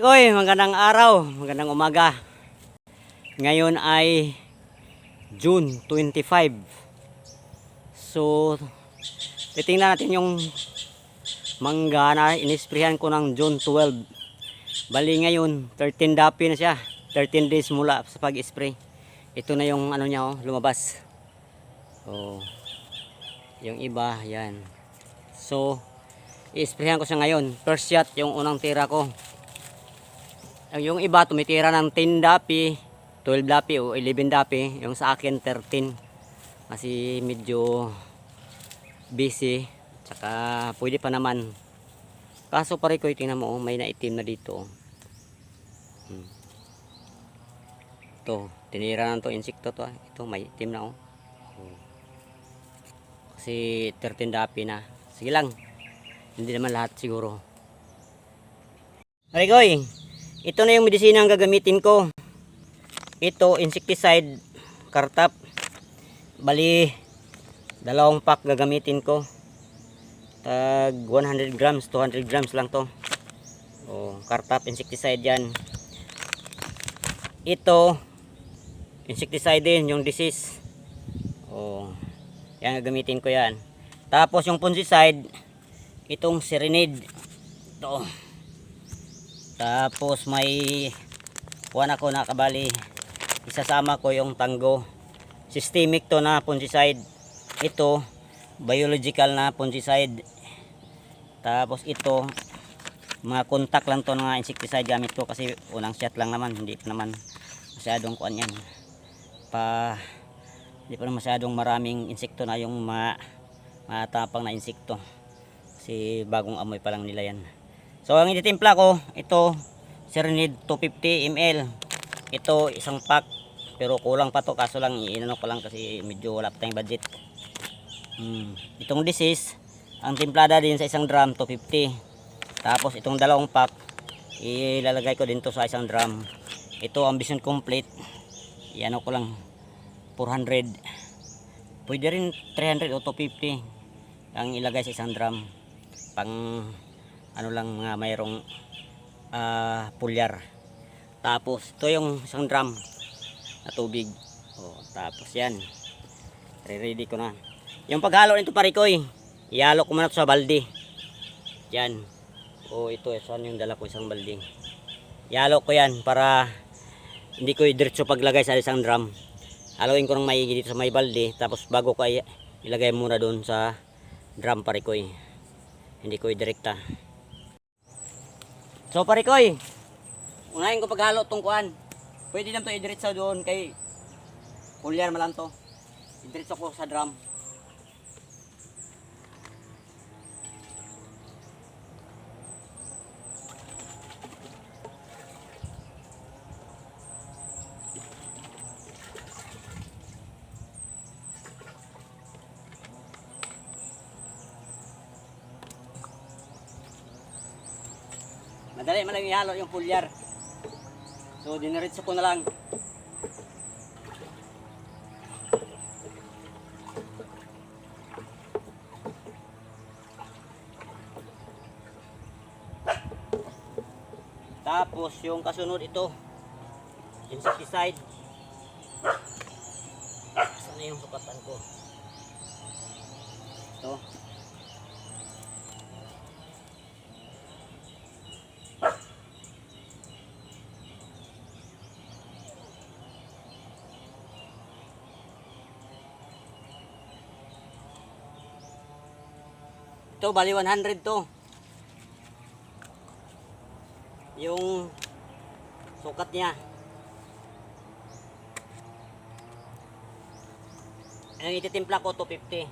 Oy, magandang araw, magandang umaga. Ngayon ay June 25. So, titingnan natin yung mangga na inisprehan ko ng June 12. Bali ngayon, 13 dapi na siya. 13 days mula sa pag-spray. Ito na yung ano niya, oh, lumabas. Oh, yung iba, yan. So, i-sprayhan ko siya ngayon. First shot, yung unang tira ko. Yung iba tumitira ng 10 dapi, 12 dapi o 11 dapi. Yung sa akin 13. Kasi medyo busy. Tsaka pwede pa naman. Kaso pare ko tingnan mo, oh, may naitim na dito. Hmm. Ito, tinira na to insekto to. ah. Ito may itim na oh. Kasi 13 dapi na. Sige lang. Hindi naman lahat siguro. Arigoy, ito na yung medisina ang gagamitin ko. Ito, insecticide, kartap. Bali, dalawang pack gagamitin ko. Tag 100 grams, 200 grams lang to. O, kartap, insecticide yan. Ito, insecticide din, yung disease. O, yan gagamitin ko yan. Tapos yung fungicide, itong serenade. Ito. Tapos may kuha ako na kabali. Isasama ko yung tango. Systemic to na fungicide. Ito biological na fungicide. Tapos ito mga contact lang to ng insecticide gamit ko kasi unang shot lang naman hindi pa naman masyadong kuan yan pa hindi pa masyadong maraming insekto na yung mga matapang na insekto kasi bagong amoy pa lang nila yan So ang ititimpla ko, ito Serenade 250 ml. Ito isang pack pero kulang pa to kaso lang iinano ko lang kasi medyo wala tayong budget. Hmm. Itong disease, ang timplada din sa isang drum 250. Tapos itong dalawang pack ilalagay ko din to sa isang drum. Ito ang vision complete. Iano ko lang 400. Pwede rin 300 o 250 ang ilagay sa isang drum pang ano lang mga mayroong ah, pulyar. Tapos ito yung isang drum na tubig. Oh, tapos yan. Re-ready ko na. Yung paghalo nito parikoy ihalo ko muna sa balde. Yan. Oh ito saan yung dala ko isang balde? Ihalo ko yan para hindi ko diretso paglagay sa isang drum. Haluin ko ng maigi dito sa may balde tapos bago ko ilagay muna doon sa drum parikoy hindi ko i-direkta So pare koy, unahin ko paghalo tong kuan. Pwede lang to idiretso doon kay Pulyar malang to. Idiretso ko sa drum. Madali man lang ihalo yung pulyar. So diniretso ko na lang. Tapos yung kasunod ito insecticide. Saan na yung sukatan ko? Ito, bali 100 to. Yung sukat niya. Ang ititimpla ko 250.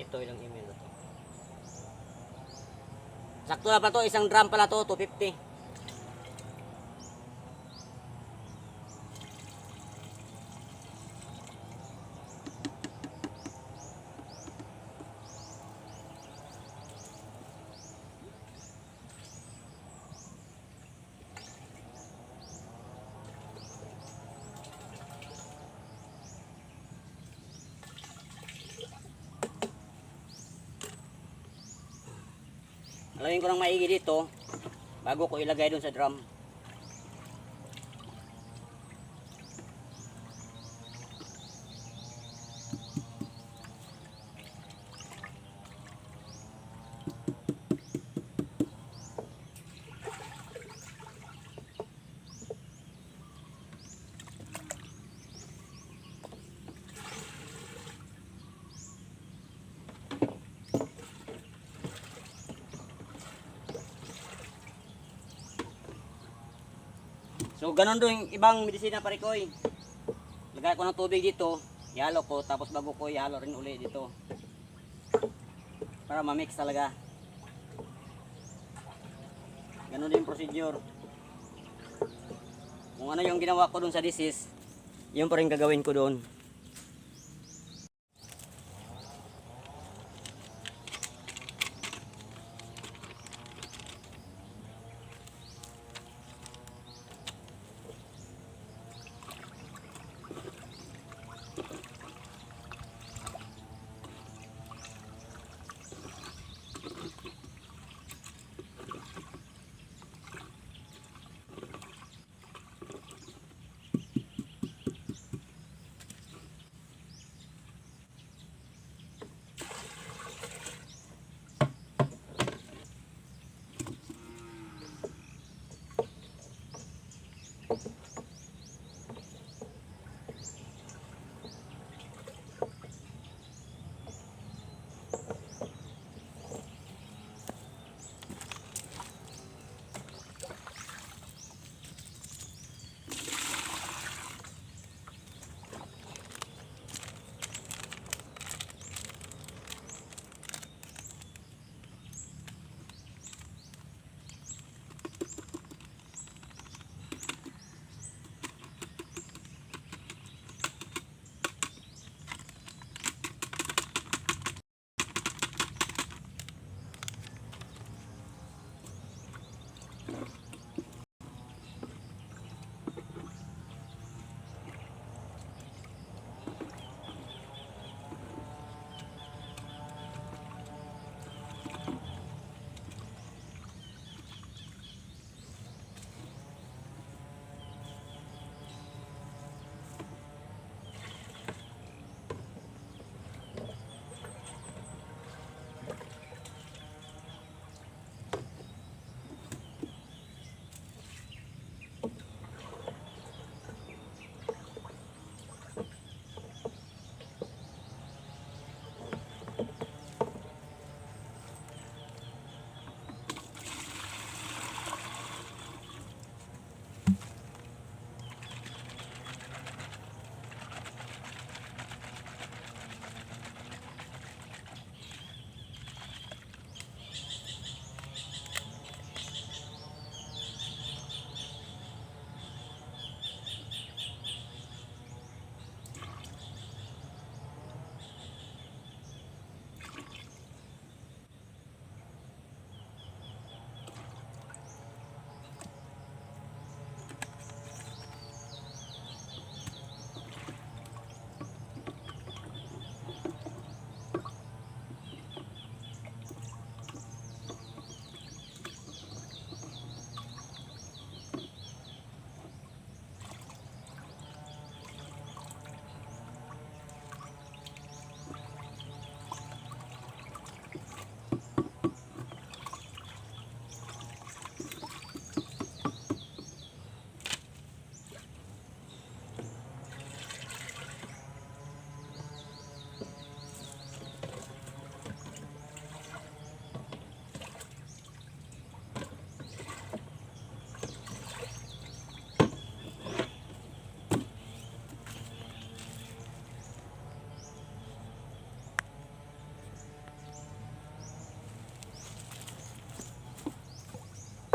Ito ilang email na to. Sakto na pa to, isang drum pala to, 250. Alawin ko ng maigi dito bago ko ilagay dun sa drum. So ganun doon ibang medisina pare ko eh. Lagay ko ng tubig dito, ihalo ko tapos bago ko ihalo rin uli dito. Para ma-mix talaga. Ganun din procedure. Kung ano yung ginawa ko doon sa disease, yun pa rin gagawin ko doon.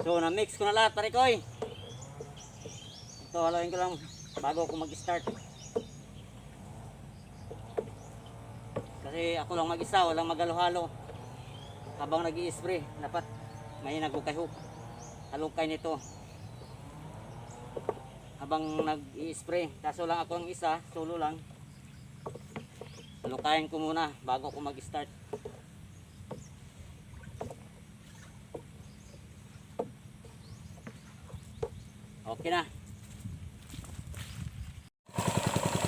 So, na-mix ko na lahat, pare koy. Ito, haluin ko lang bago ako mag-start. Kasi ako lang mag-isa, walang magalo-halo. Habang nag spray dapat may nagukay-hook. Halukay nito. Habang nag-i-spray, kaso lang ako ang isa, solo lang. Halukayin ko muna bago ako mag-start. Okay na.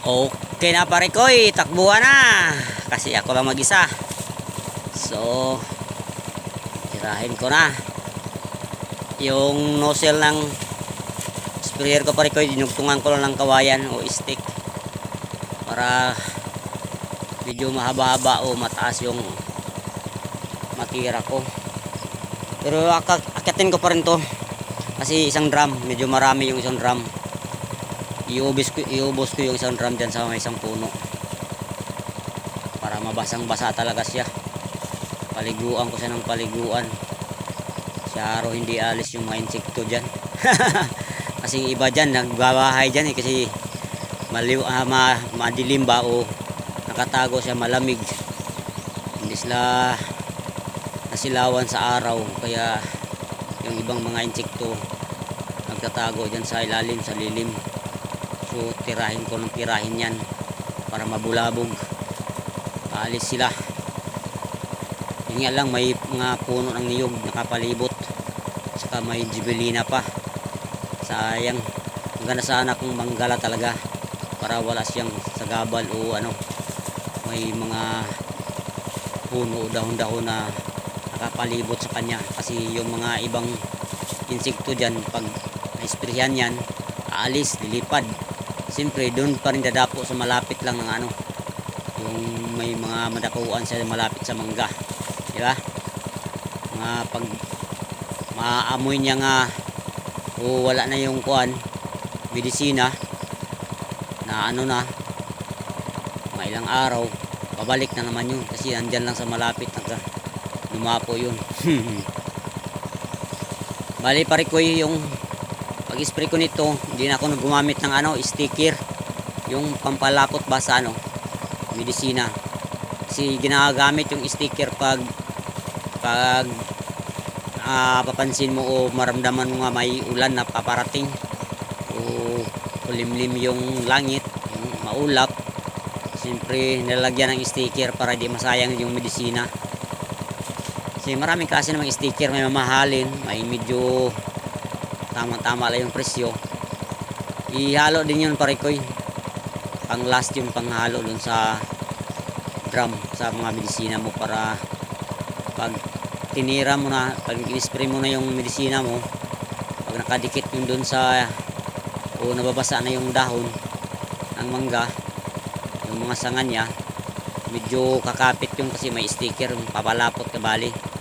Okay na pare ko, takbuhan na. Kasi ako lang mag-isa. So, tirahin ko na. Yung nozzle ng sprayer ko pare ko, dinugtungan ko lang ng kawayan o stick. Para medyo mahaba-haba o mataas yung matira ko. Pero ak- akyatin ko pa rin to. Kasi isang drum, medyo marami yung isang drum. Iubos ko, iubos ko yung isang drum dyan sa may isang puno. Para mabasang basa talaga siya. Paliguan ko siya ng paliguan. Siya araw hindi alis yung mga insekto dyan. kasi iba dyan, nagbabahay dyan eh. Kasi maliw, ah, ma, madilim ba o nakatago siya malamig. Hindi sila nasilawan sa araw. Kaya yung ibang mga insekto nagtatago dyan sa ilalim, sa lilim. So tirahin ko ng tirahin yan para mabulabog. Aalis sila. Yun nga lang may mga puno ng niyog nakapalibot. Saka may jibelina pa. Sayang. Maganda sana kung manggala talaga para wala siyang sagabal o ano. May mga puno dahon-dahon na nakapalibot sa kanya kasi yung mga ibang insekto dyan pag naisprehan yan. Aalis, lilipad. Siyempre doon pa rin dadapo sa malapit lang ng ano. Yung may mga madakuan sa malapit sa mangga. Di ba? Mga pag maamoy niya nga o wala na yung kuan medisina na ano na mga ilang araw babalik na naman yun. Kasi andyan lang sa malapit nagka lumapo yun bali pare ko yung pag spray ko nito hindi na ako gumamit ng ano sticker. Yung pampalapot ba sa ano medisina. Kasi ginagamit yung sticker pag pag ah, papansin mo o maramdaman mo nga may ulan na paparating o kulimlim yung langit yung maulap. Siyempre nilagyan ng sticker para di masayang yung medisina kasi maraming klase namang sticker may mamahalin may medyo tama-tama lang yung presyo ihalo din yun pare koy pang last yung panghalo dun sa drum sa mga medisina mo para pag tinira mo na pag in-spray mo na yung medisina mo pag nakadikit yung dun sa o nababasa na yung dahon ng mangga yung mga sanga niya medyo kakapit yung kasi may sticker papalapot ka bali.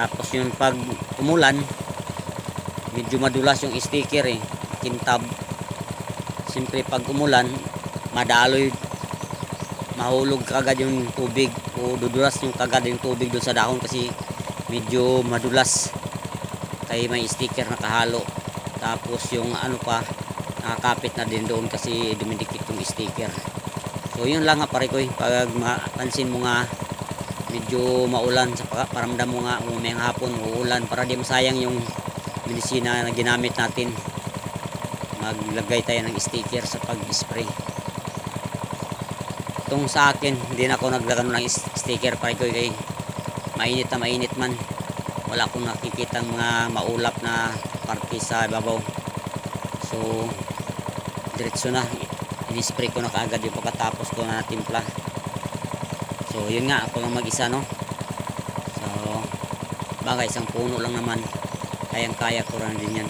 Tapos yung pag umulan medyo madulas yung sticker eh kintab. Siyempre pag umulan madaloy mahulog kagad yung tubig o dudulas yung kagad yung tubig doon sa dahon kasi medyo madulas. Kaya may sticker nakahalo tapos yung ano pa nakakapit na din doon kasi dumidikit yung sticker. So yun lang nga pare ko eh. pag mapansin mo nga medyo maulan sa pa- paramdam mo nga umayang hapon uulan para di masayang yung medisina na ginamit natin. Maglagay tayo ng sticker sa pag-spray. Itong sa akin hindi na ako naglagano ng sticker para ko kay mainit na mainit man. Wala akong nakikita mga maulap na parte sa ibabaw. So diretso na. In-spray ko na kaagad yung pagkatapos ko na timpla so yun nga ako lang mag-isa no? So bagay isang puno lang naman. Kayang kaya ko rin din yan.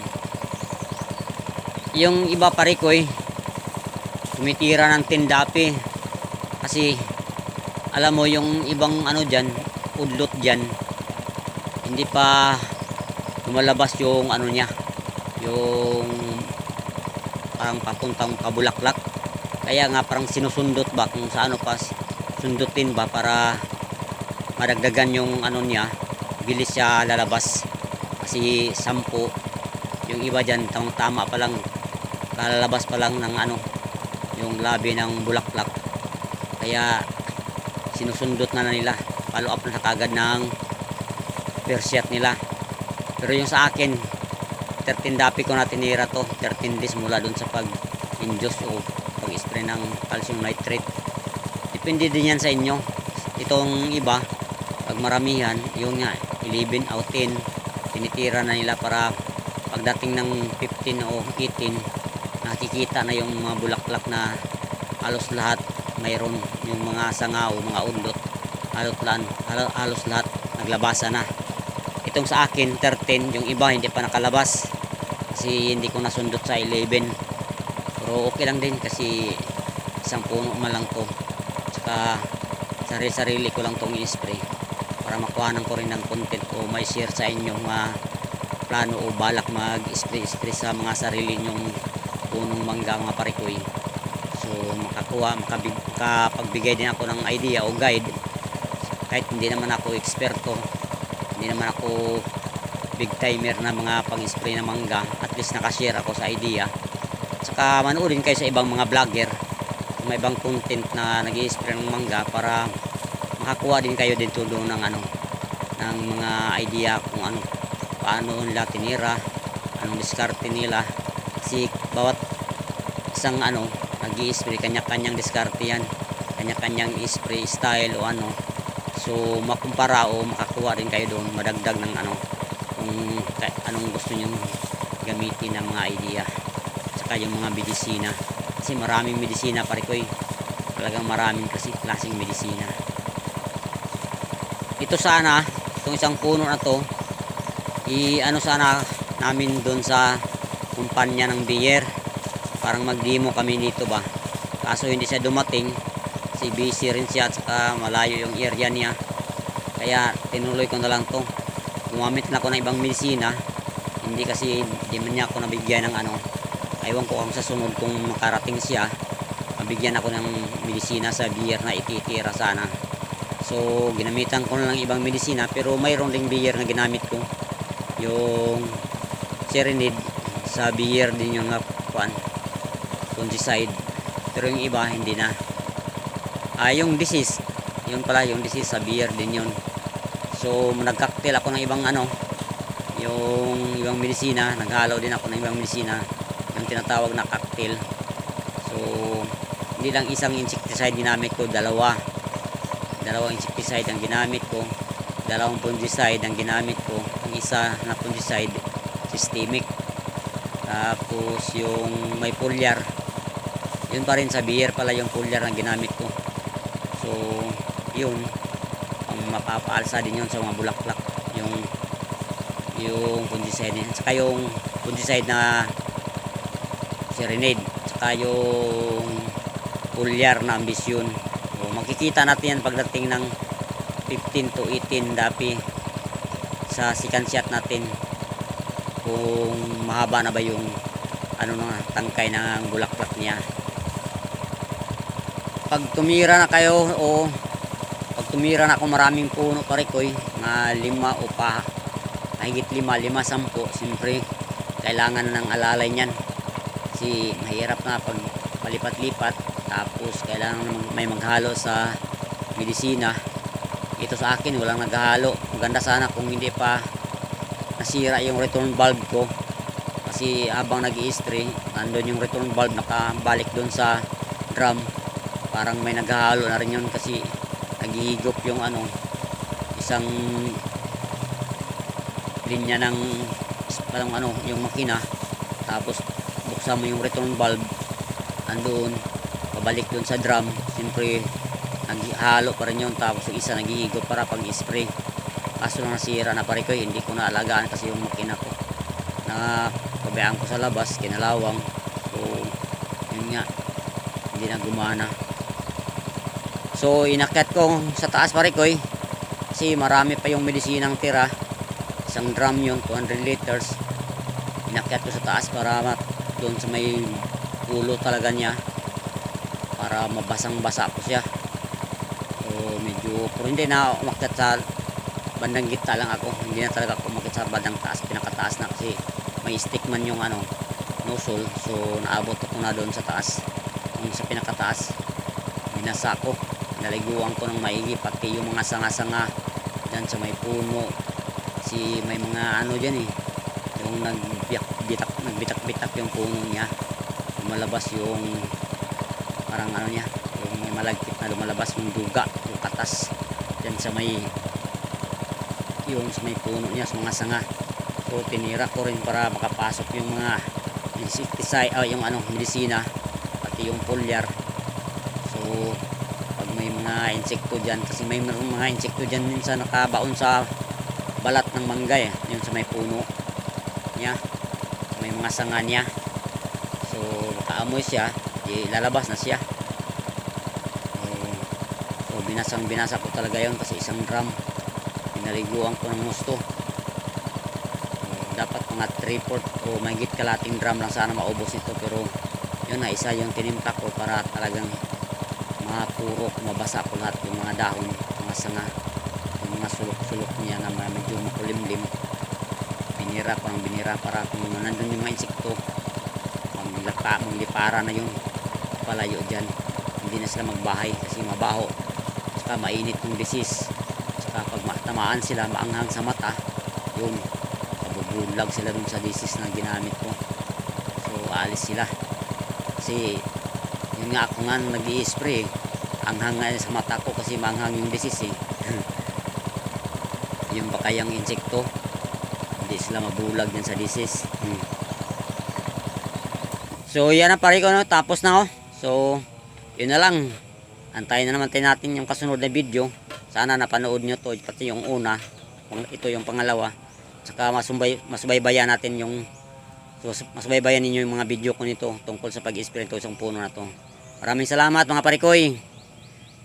Yung iba pare ko eh tumitira ng tindapi. Kasi alam mo yung ibang ano dyan udlot dyan hindi pa lumalabas yung ano niya yung parang papuntang kabulaklak. Kaya nga parang sinusundot ba kung sa ano pa sundutin ba para madagdagan yung ano niya bilis siya lalabas. Kasi sampo yung iba dyan tamang tama pa lang kalalabas pa lang ng ano yung labi ng bulaklak. Kaya sinusundot na, na nila follow up na kagad ng persiat nila. Pero yung sa akin 13 dapi ko na tinira to 13 days mula dun sa pag induce o pag spray ng calcium nitrate depende din yan sa inyo. Itong iba pag maramihan yung nga 11 out 10 tinitira na nila para pagdating ng 15 o 18 nakikita na yung mga bulaklak na halos lahat mayroon. Yung mga sanga mga undot halos, halos lahat naglabasa na. Itong sa akin 13 yung iba hindi pa nakalabas kasi hindi ko nasundot sa 11 pero okay lang din kasi isang puno man lang to tsaka sarili-sarili ko lang tong i-spray para makuhanan ko rin ng content o may share sa inyo mga plano o balak mag-spray-spray sa mga sarili nyong punong mangga mga parikoy. So makakuha makabig, makapagbigay din ako ng idea o guide. Kahit hindi naman ako eksperto hindi naman ako big timer na mga pang-spray na mangga at least nakashare ako sa idea. Saka manoodin kayo sa ibang mga vlogger may ibang content na nag spray ng mangga para makakuha din kayo din tulong ng ano ng mga idea kung ano paano nila tinira anong diskarte nila. Kasi bawat isang ano nag spray kanya-kanyang diskarte yan kanya-kanyang spray style o ano. So makumpara o makakuha din kayo doon madagdag ng ano kung anong gusto nyong gamitin ng mga idea saka yung mga medisina kasi maraming medisina pare ko talagang maraming kasi klaseng medisina. Ito sana itong isang puno na to i ano sana namin doon sa kumpanya ng beer parang magdemo kami dito ba? Kaso hindi siya dumating si busy rin siya at saka malayo yung area niya. Kaya tinuloy ko na lang to. Gumamit na ako ng ibang medisina. Hindi kasi di man niya ako nabigyan ng ano aywan ko kung sa sunod kung makarating siya mabigyan ako ng medisina sa beer na ititira sana. So ginamitan ko na lang ibang medisina pero mayroon ding beer na ginamit ko. Yung serenade sa beer din yung kuan fungicide. Pero yung iba hindi na. Ah yung disease. Yun pala yung disease sa beer din yun. So nagcocktail ako ng ibang ano yung ibang medisina naghalo din ako ng ibang medisina yung tinatawag na cocktail. So hindi lang isang insecticide ginamit ko dalawa. Dalawang insecticide ang ginamit ko. Dalawang fungicide ang ginamit ko. Ang isa na fungicide systemic. Tapos yung may foliar. Yun pa rin sa beer pala yung foliar na ginamit ko. So yun. Ang mapapaalsa din yun sa mga bulaklak. Yung yung fungicide saka yung fungicide na serenade saka yung foliar na ambisyon. So, makikita natin yan pagdating ng 15 to 18 dapi sa second shot natin. Kung mahaba na ba yung ano na tangkay ng bulaklak niya. Pag tumira na kayo o pag tumira na ako maraming puno parikoy mga lima o pa. Mahigit lima, lima, sampo. Siyempre kailangan ng alalay niyan kasi mahirap na pag palipat-lipat tapos kailangan may maghalo sa medisina. Ito sa akin walang naghalo maganda sana kung hindi pa nasira yung return valve ko. Kasi habang nag stray nandun yung return valve nakabalik dun sa drum. Parang may naghahalo na rin yun kasi naghihigop yung ano isang linya ng parang ano yung makina. Tapos buksan mo yung return valve andun pabalik dun sa drum siyempre naghihalo pa rin yun tapos yung isa naghihigop para pag spray kaso lang nasira na pare ko eh, hindi ko na alagaan kasi yung makina ko. Na pabayaan ko sa labas kinalawang. So yun nga hindi na gumana. So inakyat ko sa taas pare ko eh. kasi marami pa yung medisinang tira. Isang drum yun 200 liters. Inakyat ko sa taas para doon sa may ulo talaga niya para mabasang basa ko siya. So medyo pero hindi na umakyat sa bandang gitna lang ako. Hindi na talaga ako umakyat sa bandang taas pinakataas na kasi may stick man yung ano nozzle. So naabot ako na doon sa taas. Yung sa pinakataas binasa ko. Naliguan ko ng maigi pati yung mga sanga-sanga dyan sa may puno. Kasi may mga ano dyan eh yung nagbitak bitak nagbitak bitak yung puno niya. Lumalabas yung parang ano niya yung may malagkit na lumalabas yung duga yung katas. Dyan sa may yung sa may puno niya sa mga sanga. So tinira ko rin para makapasok yung mga insecticide, ah, yung ano, medisina, pati yung foliar. So pag may mga insekto dyan, kasi may mga insekto dyan minsan nakabaon sa balat ng mangga eh, yun sa may puno niya, may mga sanga niya. So makaamoy siya, di na siya. So, so binasang binasa ko talaga yon kasi isang drum pinaliguan ko ng gusto dapat mga 3 port o mahigit kalating drum lang sana maubos nito pero yun na isa yung tinimpa ko para talagang mapuro mabasa ko lahat yung mga dahon mga sanga yung mga sulok-sulok niya na medyo makulimlim binira ko ang binira para kung nandun yung mga insekto maglapa, maglipara na yung palayo dyan hindi na sila magbahay kasi mabaho. Saka mainit yung disease saka pag matamaan sila maanghang sa mata yun mabubulag sila dun sa disease na ginamit ko. So alis sila. Kasi yun nga ako nga nag spray anghang nga sa mata ko kasi maanghang yung disease eh. Yung baka yung insekto sila mabulag din sa disease. Hmm. so yan na pare ko no? Tapos na oh. So yun na lang. Antayin na naman natin yung kasunod na video. Sana napanood nyo to pati yung una. Ito yung pangalawa. Saka masumbay, masubaybayan natin yung masubaybayan ninyo yung mga video ko nito tungkol sa pag-spray ito isang puno na to. Maraming salamat mga parikoy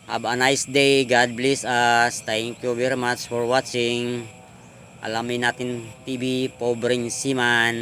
have a nice day. God bless us. Thank you very much for watching alamin natin TV Pobreng Siman